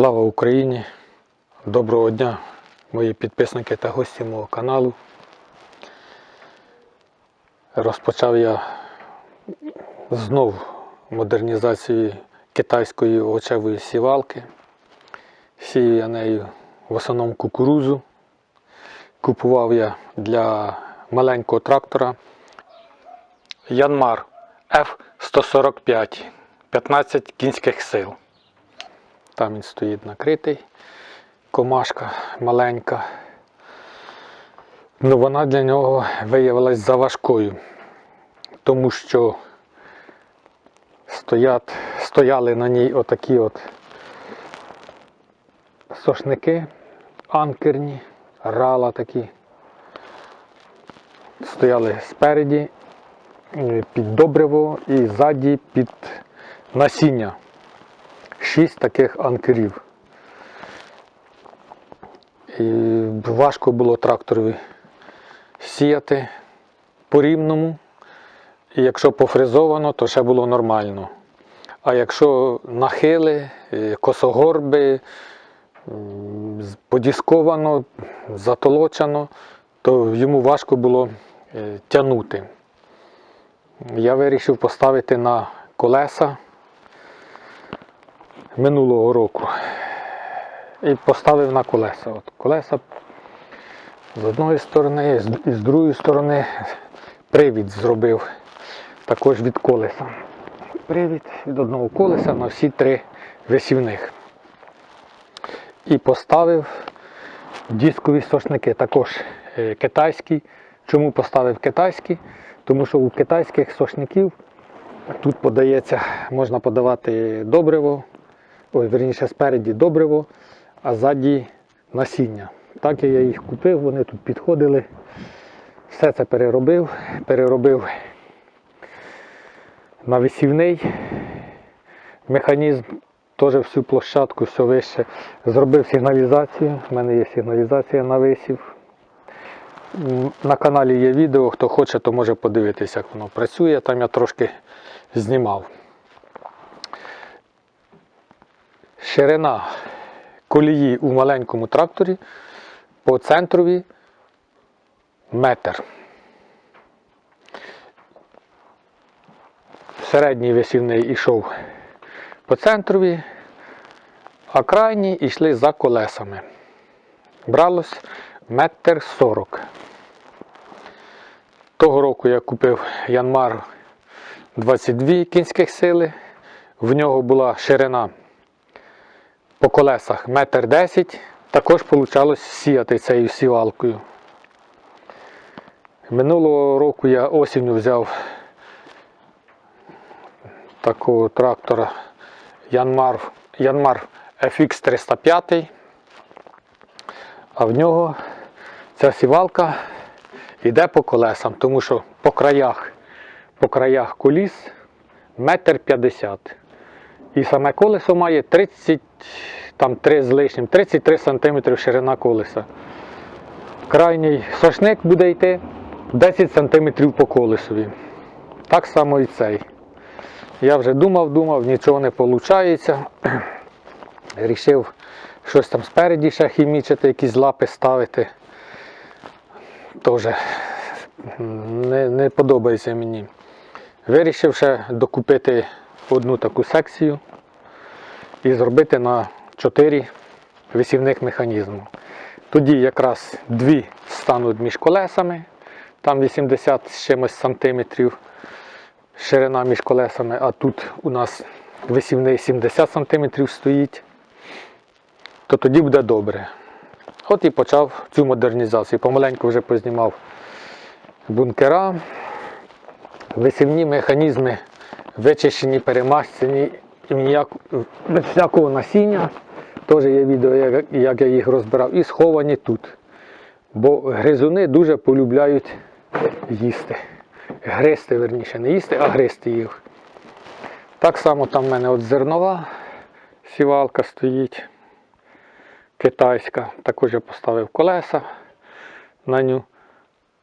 Слава Україні! Доброго дня, мої підписники та гості мого каналу. Розпочав я знов модернізацію китайської овочевої сівалки. Сію я нею в основному кукурузу. Купував я для маленького трактора Янмар F145 15 кінських сил. Там він стоїть накритий, комашка маленька. Ну вона для нього виявилась заважкою, тому що стоять, стояли на ній отакі от сошники анкерні, рала такі. Стояли спереді е, під добриво і ззаді під насіння шість таких анкерів. І важко було тракторові сіяти по рівному. І якщо пофрезовано, то ще було нормально. А якщо нахили, е, косогорби, подісковано, затолочено, то йому важко було е, тягнути. Я вирішив поставити на колеса минулого року. І поставив на колеса. От колеса з одної сторони, і з другої сторони привід зробив також від колеса. Привід від одного колеса на всі три висівних. І поставив дискові сошники, також е, китайські. Чому поставив китайські? Тому що у китайських сошників тут подається, можна подавати добриво, ой, верніше спереді добриво, а ззаді насіння. Так я їх купив, вони тут підходили. Все це переробив, переробив на висівний механізм, теж всю площадку, все вище. Зробив сигналізацію. У мене є сигналізація на висів. На каналі є відео, хто хоче, то може подивитися, як воно працює. Там я трошки знімав. Ширина колії у маленькому тракторі по центрові метр. Середній висівний йшов по центрові, а крайні йшли за колесами. Бралось метр сорок. Того року я купив Янмар 22 кінських сили. В нього була ширина по колесах метр десять. Також вийшло сіяти цією сівалкою. Минулого року я осінню взяв такого трактора Янмар, Янмар FX 305. А в нього ця сівалка йде по колесам, тому що по краях, по краях коліс метр п'ятдесят. І саме колесо має 30, там 3 з лишнім, 33 см ширина колеса. Крайній сошник буде йти 10 см по колесові. Так само і цей. Я вже думав, думав, нічого не виходить. Рішив щось там спереді ще хімічити, якісь лапи ставити. Теж не, не подобається мені. Вирішив ще докупити одну таку секцію і зробити на 4 висівних механізму. Тоді якраз дві стануть між колесами, там 80 з чимось сантиметрів ширина між колесами, а тут у нас висівний 70 см стоїть, то тоді буде добре. От і почав цю модернізацію. Помаленьку вже познімав бункера, висівні механізми вичищені, перемащені ніяк, без всякого насіння. Теж є відео, як, як я їх розбирав, і сховані тут. Бо гризуни дуже полюбляють їсти. Гристи, верніше, не їсти, а гристи їх. Так само там в мене от зернова сівалка стоїть. Китайська. Також я поставив колеса на ню.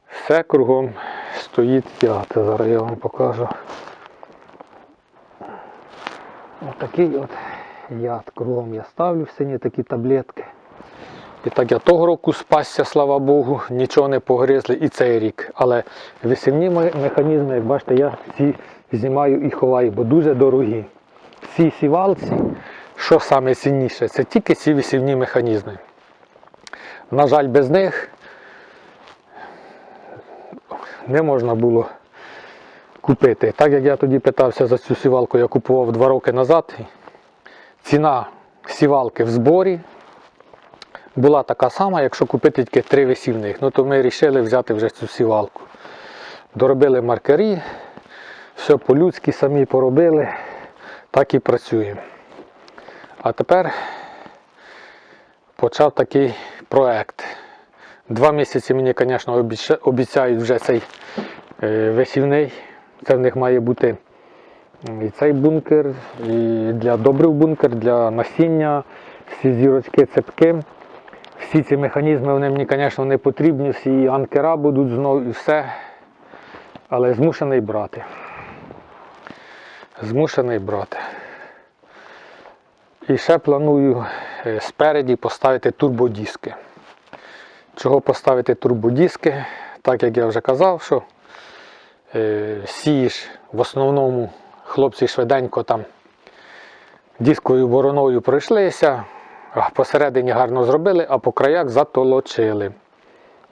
Все кругом стоїть п'яте. Зараз я вам покажу. Отакий от яд кругом я ставлю сині такі таблетки. І так я того року спасся, слава Богу, нічого не погризли і цей рік. Але висівні механізми, як бачите, я ці знімаю і ховаю, бо дуже дорогі. Ці сівалці, що саме цінніше, це тільки ці висівні механізми. На жаль, без них не можна було купити. Так як я тоді питався за цю сівалку, я купував два роки назад. Ціна сівалки в зборі була така сама, якщо купити тільки три висівних. Ну то ми вирішили взяти вже цю сівалку. Доробили маркері, все по-людськи самі поробили, так і працюємо. А тепер почав такий проект. Два місяці мені, звісно, обіцяють вже цей е, висівний. Це в них має бути і цей бункер, і для добрив бункер, для насіння, всі зірочки, цепки. Всі ці механізми вони мені, звісно, не потрібні, всі анкера будуть знову і все. Але змушений брати. Змушений брати. І ще планую е, спереді поставити турбодіски. Чого поставити турбодіски? Так як я вже казав, що е, сієш в основному хлопці швиденько там дисковою бороною пройшлися, посередині гарно зробили, а по краях затолочили.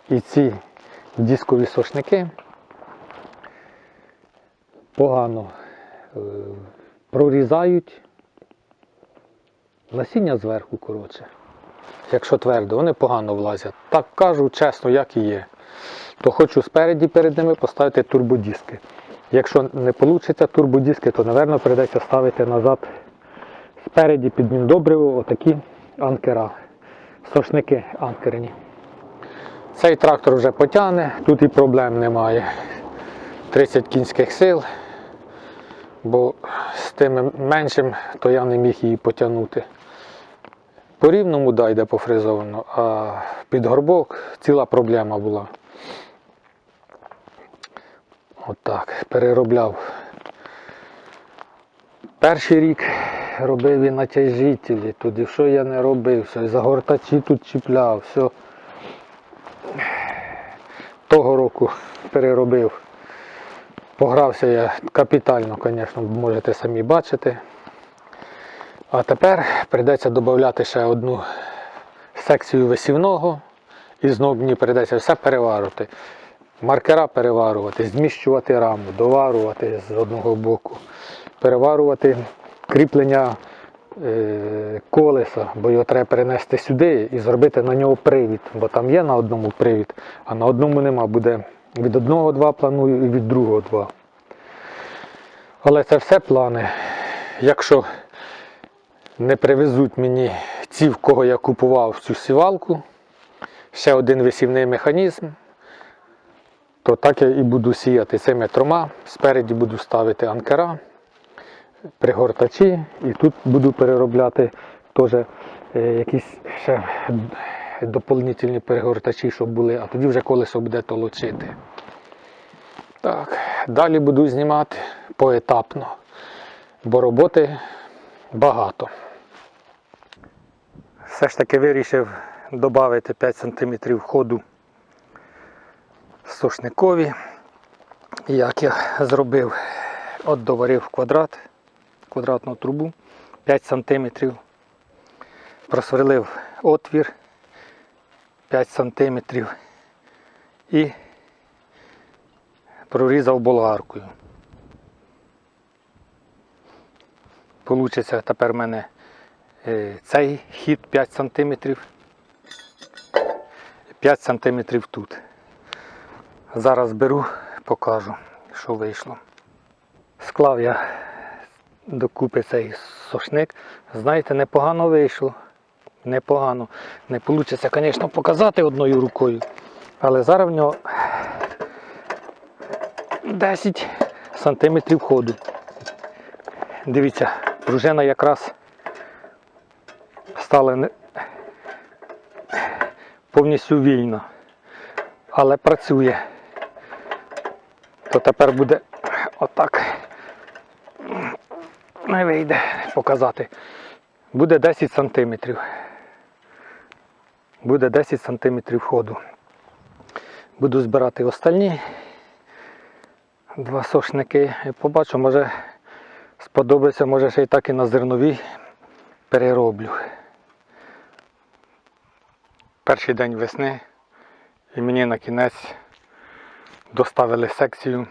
І ці дискові сошники погано е, прорізають насіння зверху, коротше. Якщо твердо, вони погано влазять. Так кажу чесно, як і є. То хочу спереді перед ними поставити турбодиски. Якщо не вийде турбодиски, то, напевно, прийдеться ставити назад спереді під міндобриво отакі анкера. Сошники анкерні. Цей трактор вже потягне, тут і проблем немає. 30 кінських сил, бо з тим меншим, то я не міг її потягнути. По рівному да, йде пофризовано, а під горбок ціла проблема була. Отак, переробляв. Перший рік робив і натяжителі, туди що я не робив, все, і загортачі тут чіпляв, все. Того року переробив. Погрався я капітально, звісно, можете самі бачити. А тепер прийдеться додати ще одну секцію висівного і знову мені прийдеться все переварити. Маркера переварувати, зміщувати раму, доварувати з одного боку, переварувати кріплення е, колеса, бо його треба перенести сюди і зробити на нього привід, бо там є на одному привід, а на одному нема. Буде від одного два планую і від другого два. Але це все плани. Якщо не привезуть мені ці, в кого я купував цю сівалку, ще один висівний механізм, то так я і буду сіяти цими трьома. Спереді буду ставити анкера, пригортачі, і тут буду переробляти теж е, якісь ще доповнительні перегортачі, щоб були, а тоді вже колесо буде толочити. Так, далі буду знімати поетапно, бо роботи багато. Все ж таки вирішив додати 5 см ходу сошникові. Як я зробив, от доварив квадрат, квадратну трубу. 5 см, просверлив отвір. 5 см і прорізав болгаркою. Получиться тепер в мене цей хід 5 см, 5 см тут. Зараз беру, покажу, що вийшло. Склав я докупи цей сошник. Знаєте, непогано вийшло. Непогано. Не вийде, звісно, показати одною рукою. Але зараз в нього 10 сантиметрів ходу. Дивіться, пружина якраз стала не- повністю вільно, але працює. То тепер буде отак. Не вийде показати. Буде 10 сантиметрів. Буде 10 сантиметрів ходу. Буду збирати остальні два сошники і побачу, може сподобається, може ще й так і на зернові перероблю. Перший день весни і мені на кінець доставили секцію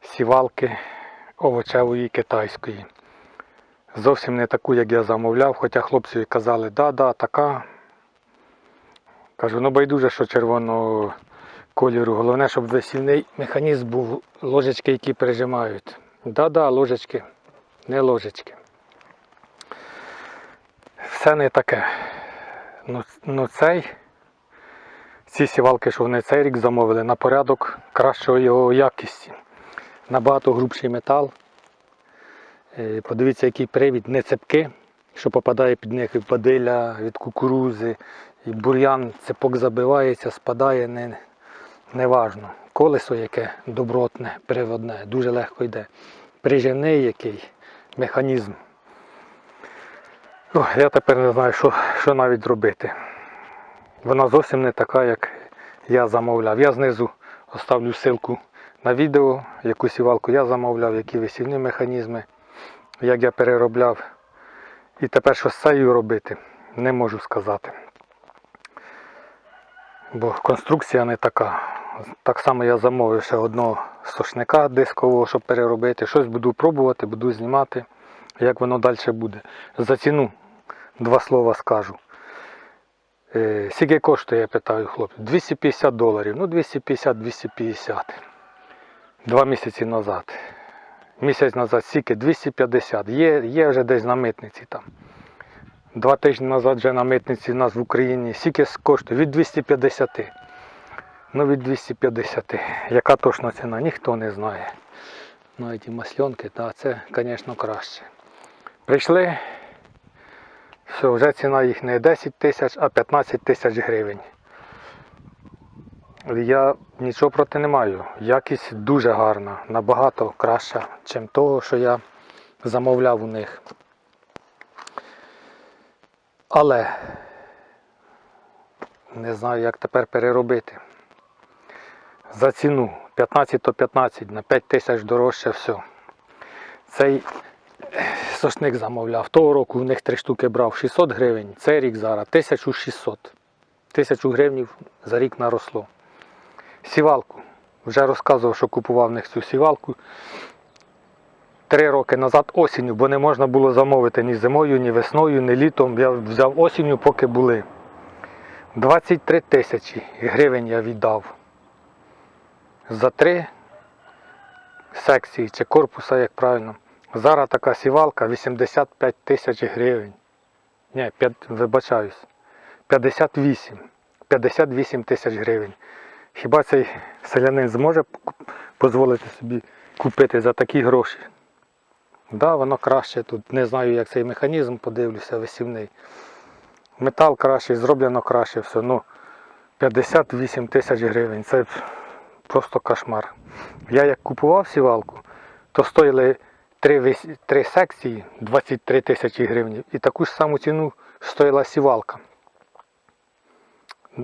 сівалки овочевої китайської. Зовсім не таку, як я замовляв, хоча хлопці казали, да, да, така. Кажу, ну байдуже, що червоного кольору. Головне, щоб весільний механізм був ложечки, які прижимають. Да-да, ложечки, не ложечки. Все не таке. Ну, ну цей, ці сівалки, що вони цей рік замовили, на порядок кращої його якісті. Набагато грубший метал. Е, Подивіться, який привід, не цепки, що попадає під них від бадиля, від кукурузи, і бур'ян, цепок забивається, спадає, не, неважно. Колесо яке добротне, приводне, дуже легко йде. Приживний який механізм. О, я тепер не знаю, що, що навіть робити. Вона зовсім не така, як я замовляв. Я знизу оставлю ссылку на відео, яку сівалку я замовляв, які висівні механізми, як я переробляв. І тепер що з цією робити, не можу сказати. Бо конструкція не така. Так само я замовив ще одного сошника дискового, щоб переробити. Щось буду пробувати, буду знімати, як воно далі буде. За ціну два слова скажу. Е, Скільки коштує, я питаю хлопців. 250 доларів. Ну, 250-250. Два місяці назад. Місяць назад скільки? 250. Є, є вже десь на митниці там. Два тижні назад вже на митниці в нас в Україні. Скільки коштує? Від 250. Ну від 250. Яка точна ціна? Ніхто не знає. Ну ці масльонки, та це, звісно, краще. Прийшли. Все, вже ціна їх не 10 тисяч, а 15 тисяч гривень. Я нічого проти не маю. Якість дуже гарна, набагато краща, ніж того, що я замовляв у них. Але не знаю, як тепер переробити. За ціну 15 то 15, на 5 тисяч дорожче все. Цей сошник замовляв. Того року в них три штуки брав 600 гривень, цей рік зараз 1600. 1000 гривень за рік наросло. Сівалку. Вже розказував, що купував в них цю сівалку. Три роки назад осінню, бо не можна було замовити ні зимою, ні весною, ні літом. Я взяв осінню, поки були. 23 тисячі гривень я віддав. За три секції чи корпуса, як правильно. Зараз така сівалка 85 тисяч гривень. Ні, п'ят- вибачаюсь. 58. 58 тисяч гривень. Хіба цей селянин зможе дозволити собі купити за такі гроші? Да, воно краще тут. Не знаю, як цей механізм, подивлюся, висівний. Метал кращий, зроблено краще все. Ну, 58 тисяч гривень. Це просто кошмар. Я як купував сівалку, то стоїли три, три секції 23 тисячі гривень. І таку ж саму ціну стоїла сівалка.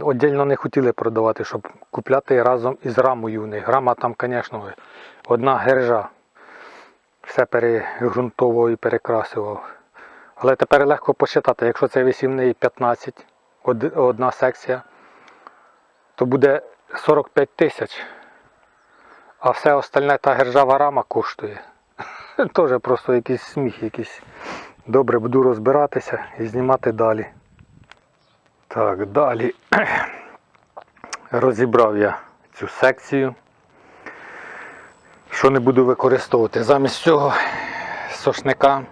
Отдільно не хотіли продавати, щоб купляти разом із рамою у них. Рама там, звісно, одна гержа. Все перегрунтовував і перекрасував. Але тепер легко посчитати, якщо це висівний 15, одна секція, то буде 45 тисяч. А все остальне та гержава рама коштує. Теж просто якийсь сміх якийсь. Добре, буду розбиратися і знімати далі. Так, далі розібрав я цю секцію. Що не буду використовувати? Замість цього сошника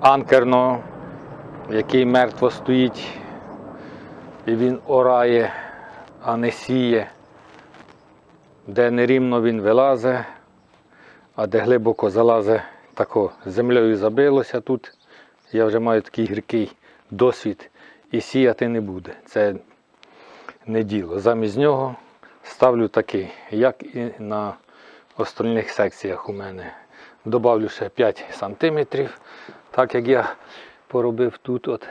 анкерного, який мертво стоїть, і він орає, а не сіє. Де нерівно він вилазить, а де глибоко залазить, тако землею забилося тут. Я вже маю такий гіркий досвід і сіяти не буде. Це не діло. Замість нього ставлю такий, як і на остальних секціях у мене. Добавлю ще 5 см, так як я поробив тут от.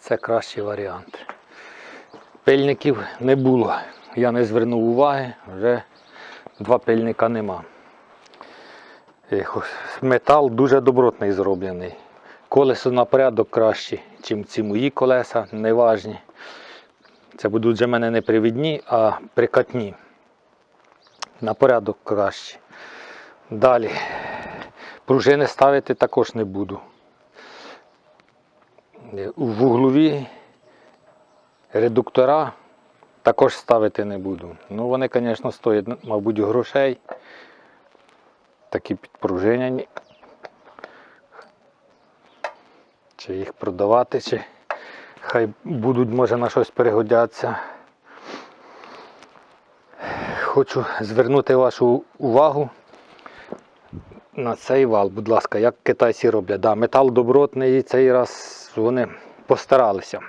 Це кращий варіант. Пильників не було. Я не звернув уваги, вже два пильника нема. Метал дуже добротний зроблений. Колесо на порядок краще, ніж ці мої колеса, неважні. Це будуть вже в мене не привідні, а прикатні. На порядок краще. Далі. Пружини ставити також не буду. Е, У вуглові редуктора також ставити не буду. Ну, вони, звісно, стоять, мабуть, грошей. Такі підпружинені. Чи їх продавати, чи хай будуть, може, на щось перегодяться. Хочу звернути вашу увагу на цей вал, будь ласка, як китайці роблять. Да, метал добротний, і цей раз вони постаралися.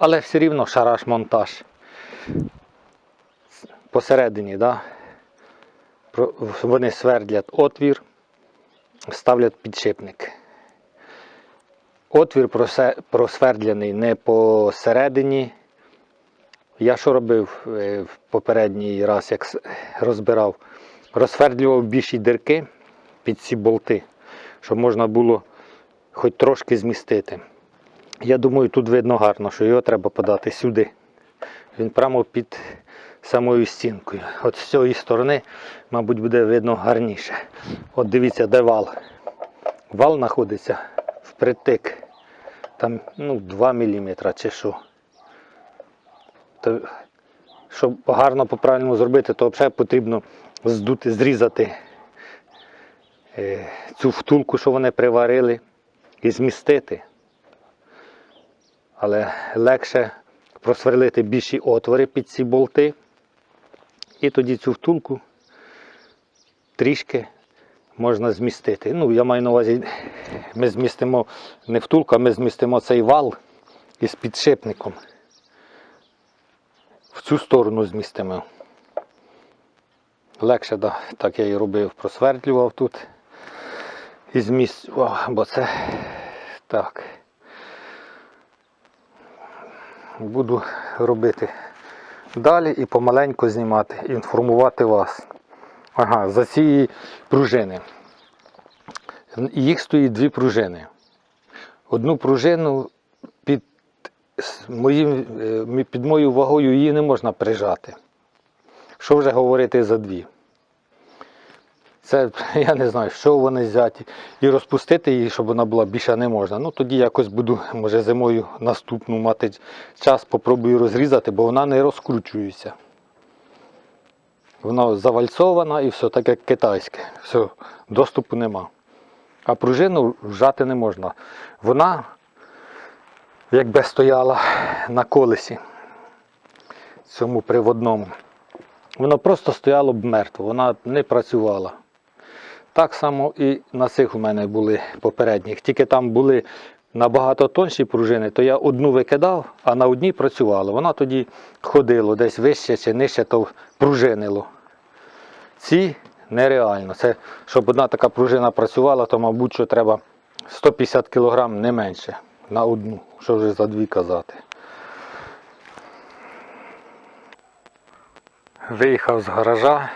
Але все рівно шараш монтаж. Посередині, да? вони свердлять отвір, ставлять підшипник. Отвір просвердлений не посередині. Я що робив е, в попередній раз, як розбирав, розсвердлював більші дирки під ці болти, щоб можна було хоч трошки змістити. Я думаю, тут видно гарно, що його треба подати сюди. Він прямо під самою стінкою. От з цієї сторони, мабуть, буде видно гарніше. От дивіться, де вал. Вал знаходиться впритик. Там ну, 2 мм чи що. То, щоб гарно по-правильному зробити, то взагалі потрібно здути, зрізати е, цю втулку, що вони приварили, і змістити. Але легше просверлити більші отвори під ці болти. І тоді цю втулку трішки можна змістити. Ну, я маю на увазі, ми змістимо не втулку, а ми змістимо цей вал із підшипником. В цю сторону змістимо. Легше, да, так я і робив, просвердлював тут і змістював, бо це так. Буду робити далі і помаленьку знімати, інформувати вас. Ага, за ці пружини. Їх стоїть дві пружини. Одну пружину під, моїм, е, під мою вагою її не можна прижати. Що вже говорити за дві? Це я не знаю, що вони взяті. І розпустити її, щоб вона була більше не можна. Ну тоді якось буду, може, зимою наступну мати час, попробую розрізати, бо вона не розкручується. Вона завальцована і все так як китайське. Все, доступу нема. А пружину вжати не можна. Вона якби стояла на колесі цьому приводному. Воно просто стояло б мертво, вона не працювала. Так само і на цих у мене були попередніх. Тільки там були набагато тонші пружини, то я одну викидав, а на одній працювала. Вона тоді ходило десь вище чи нижче, то пружинило. Ці нереально. Це, щоб одна така пружина працювала, то, мабуть, що треба 150 кг не менше на одну, що вже за дві казати. Виїхав з гаража,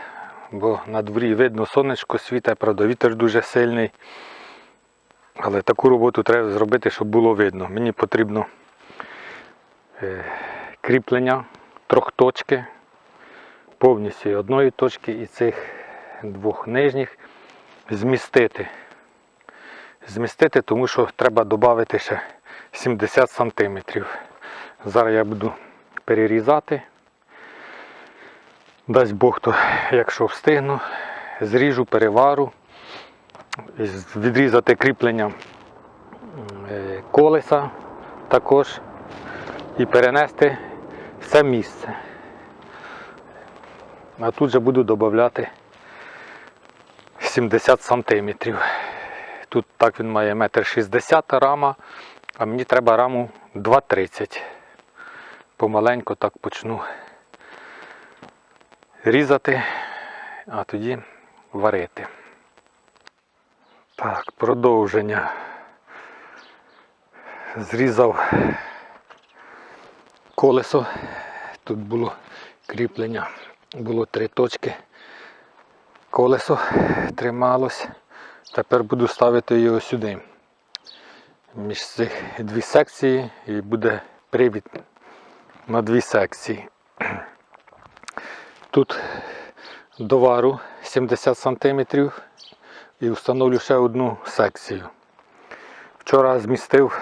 бо на дворі видно сонечко світе, правда, вітер дуже сильний. Але таку роботу треба зробити, щоб було видно. Мені потрібно е, кріплення трьохточки, повністю одної точки і цих двох нижніх змістити. Змістити, тому що треба додати ще 70 см. Зараз я буду перерізати. Дасть Бог, то якщо встигну, зріжу, перевару, відрізати кріплення е, колеса також і перенести в це місце. А тут же буду додати 70 сантиметрів. Тут так він має 1,60 м рама, а мені треба раму 2,30. Помаленько так почну різати, а тоді варити. Так, продовження. Зрізав колесо. Тут було кріплення, було три точки. Колесо трималось. Тепер буду ставити його сюди. Між цих дві секції і буде привід на дві секції. Тут довару 70 см і встановлю ще одну секцію. Вчора змістив,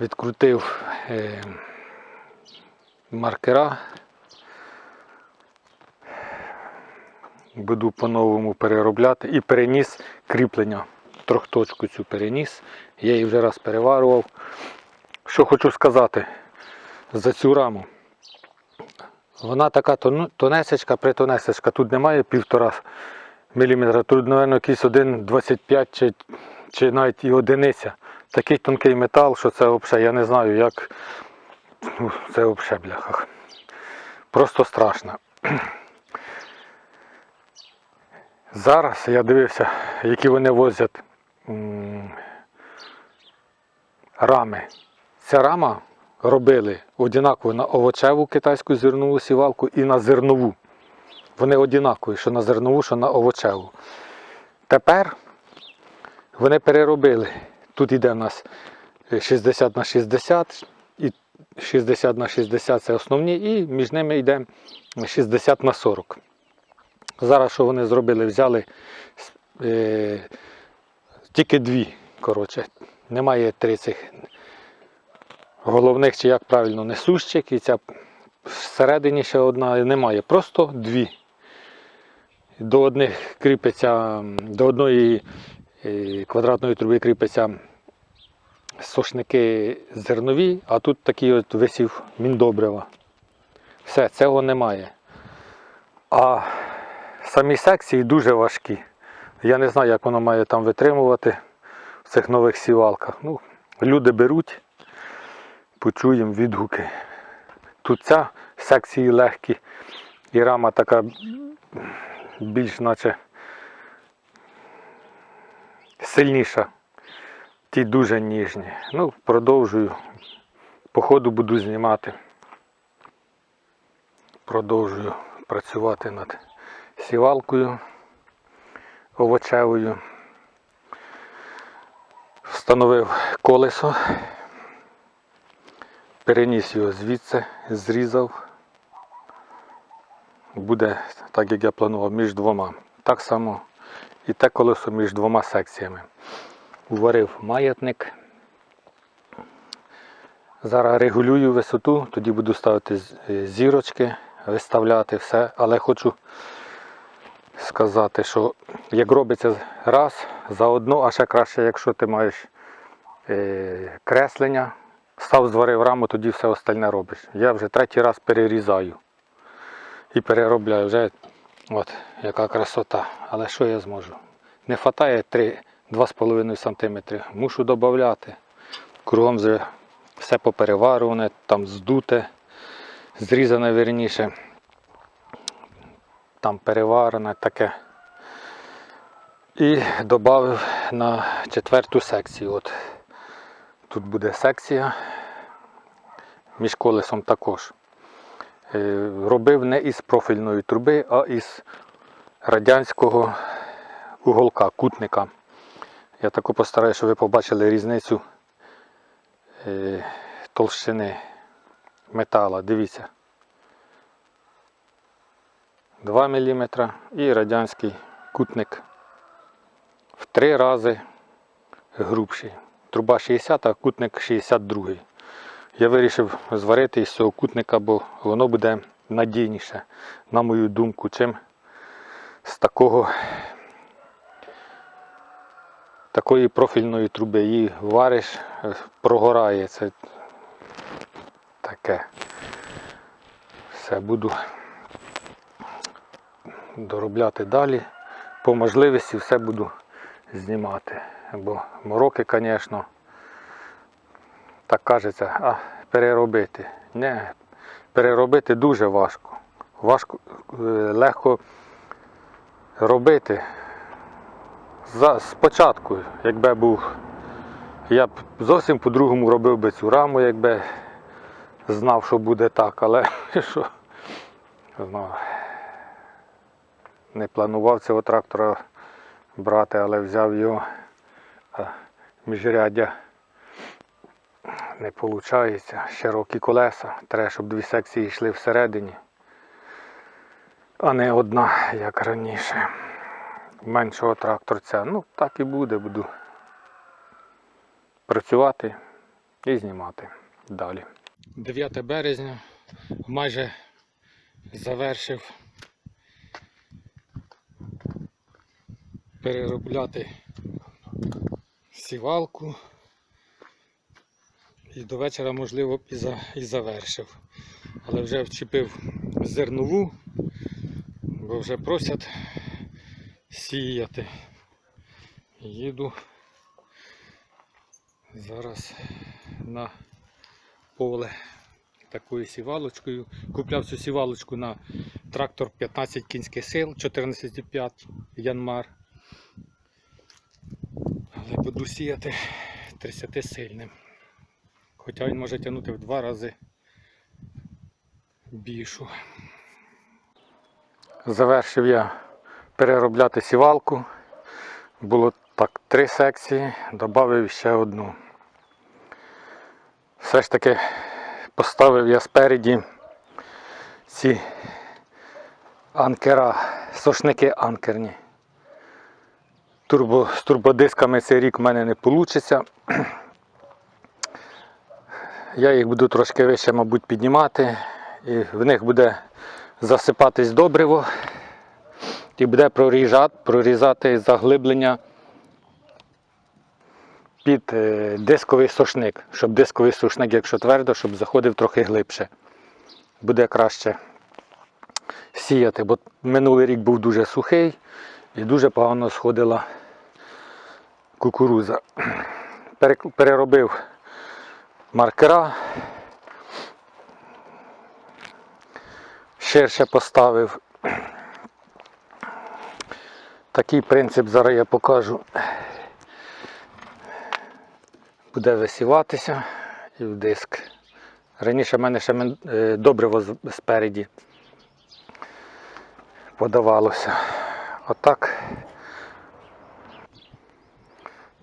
відкрутив е, маркера. Буду по-новому переробляти і переніс кріплення. Трьохточку цю переніс. Я її вже раз переварував. Що хочу сказати за цю раму. Вона така тонесечка, притонесечка. Тут немає півтора мм. Тут, мабуть, якийсь 1,25 чи, чи навіть і одиниця. Такий тонкий метал, що це взагалі, я не знаю, як. Це взагалі бляха. Просто страшно. Зараз я дивився, які вони возять рами. Ця рама робили однаково на овочеву китайську зернову сівалку і на зернову. Вони однакові, що на зернову, що на овочеву. Тепер вони переробили. Тут йде в нас 60 на 60 і 60 на 60 це основні, і між ними йде 60 на 40. Зараз що вони зробили? Взяли е, тільки дві. Коротше. Немає три цих головних, чи як правильно, несущих, і ця всередині ще одна немає. Просто дві. До одних кріпиться, до одної е, квадратної труби кріпиться сошники зернові, а тут такий от висів міндобрива. Все, цього немає. А самі секції дуже важкі. Я не знаю, як воно має там витримувати в цих нових сівалках. Ну, люди беруть, почуємо відгуки. Тут ця секції легкі, і рама така більш наче сильніша. Ті дуже ніжні. Ну, продовжую. По ходу буду знімати. Продовжую працювати над сівалкою овочевою. Встановив колесо, переніс його звідси, зрізав. Буде так, як я планував, між двома. Так само і те колесо між двома секціями. Уварив маятник. Зараз регулюю висоту, тоді буду ставити е, зірочки, виставляти все, але хочу сказати, що як робиться раз, заодно, а ще краще, якщо ти маєш е, креслення, став, зварив раму, тоді все остальне робиш. Я вже третій раз перерізаю і переробляю. Вже от яка красота. Але що я зможу? Не вистачає 2,5 см. Мушу додати. Кругом все попереваруване, там здуте, зрізане верніше. Там переварене таке. І додав на четверту секцію. От тут буде секція. Між колесом також. Е, Робив не із профільної труби, а із радянського уголка, кутника. Я тако постараюся, щоб ви побачили різницю е, толщини метала. Дивіться. 2 мм і радянський кутник в три рази грубший. Труба 60, а кутник 62. Я вирішив зварити із цього кутника, бо воно буде надійніше, на мою думку, чим з такого такої профільної труби. Її вариш, е, прогорає. Це таке. Все буду доробляти далі. По можливості все буду знімати. Бо мороки, звісно, так кажеться, а переробити. Не, переробити дуже важко. Важко, е, легко робити. спочатку, якби був, я б зовсім по-другому робив би цю раму, якби знав, що буде так, але що, знав, не планував цього трактора брати, але взяв його міжряддя не виходить. Широкі колеса. Треба, щоб дві секції йшли всередині, а не одна, як раніше. Меншого тракторця. Ну, так і буде, буду працювати і знімати далі. 9 березня майже завершив переробляти сівалку. І до вечора, можливо, і, за, і завершив. Але вже вчепив зернову, бо вже просять сіяти. Їду зараз на поле такою сівалочкою. Купляв цю сівалочку на трактор 15 кінських сил, 14,5 Янмар. Але буду сіяти 30 сильним. Хоча він може тягнути в два рази більшу. Завершив я переробляти сівалку. Було так три секції, додав ще одну. Все ж таки поставив я спереді ці анкера, сошники анкерні. Турбо, з турбодисками цей рік в мене не вийде. Я їх буду трошки вище, мабуть, піднімати, і в них буде засипатись добриво і буде прорізати, прорізати заглиблення під е, дисковий сушник, щоб дисковий сушник, якщо твердо, щоб заходив трохи глибше. Буде краще сіяти, бо минулий рік був дуже сухий і дуже погано сходила кукуруза. Переробив маркера. Ширше поставив. Такий принцип зараз я покажу. Буде висіватися і в диск. Раніше в мене ще е, добриво спереді подавалося. Отак.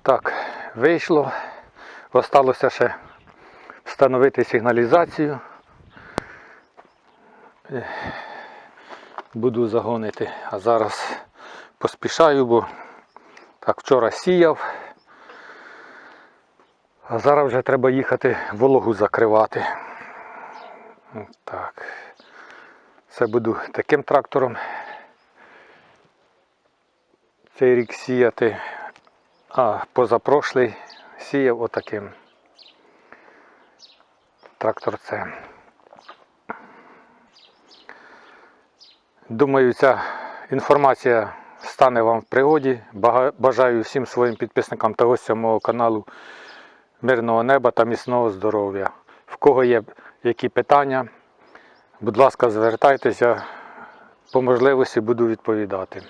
Так, вийшло. Осталося ще встановити сигналізацію. Е, Буду загонити, а зараз поспішаю, бо так вчора сіяв. А зараз вже треба їхати вологу закривати. Так. Це буду таким трактором цей рік сіяти. А позапрошлий сіяв отаким тракторцем. Думаю, ця інформація стане вам в пригоді. Бажаю всім своїм підписникам та гостям мого каналу мирного неба та міцного здоров'я. В кого є які питання, будь ласка, звертайтеся, по можливості буду відповідати.